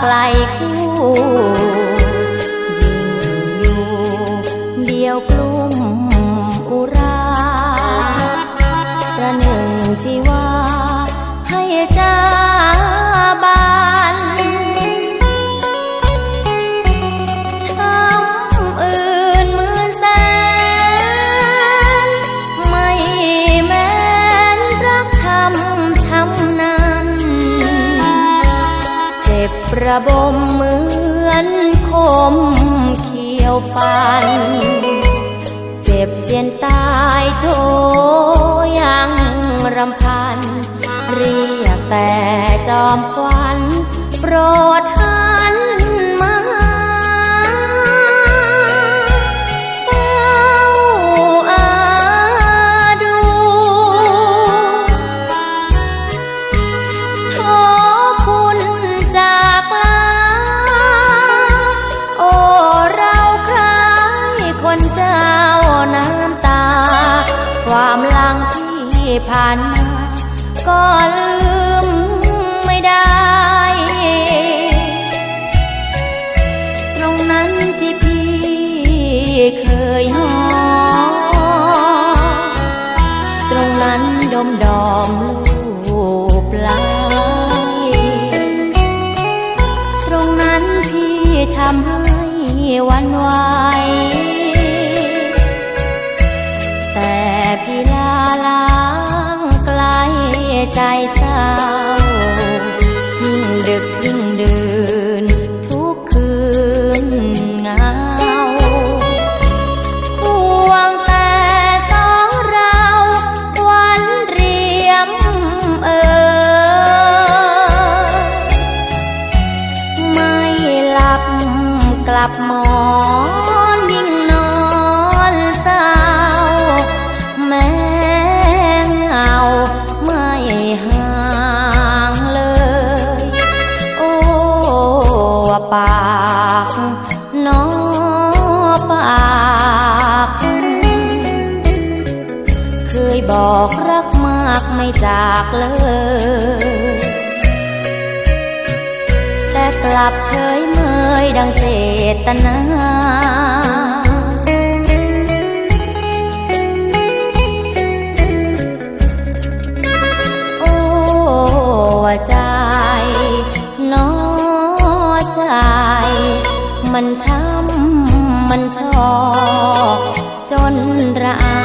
ไกลคู่ยิ่งอยู่เดียวกลุ่มอุราประหนึ่งชีวาให้ใจ ประบมเหมือนคมเขียวฟัน เจ็บเจียนตายโทยังรำพัน เรียกแต่จอมควันโปรดหั ผ่านมาก็ลื บอกรักมากไม่จากเลย แต่กลับเฉยเมยดังเจตนาโอ้ใจน้อใจ มันช้ำมันชอกจนระอา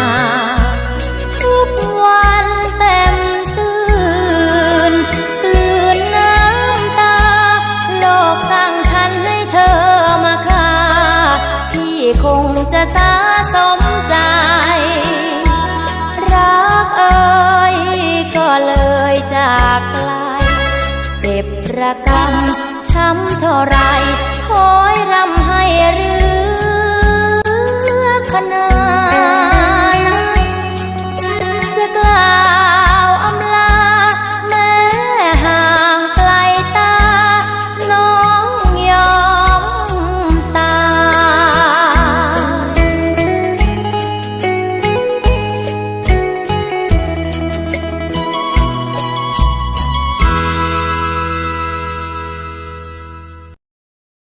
ากไกล เจ็บระกำช้ำเท่าไรคอยรำให้เรือขนาดจะกลา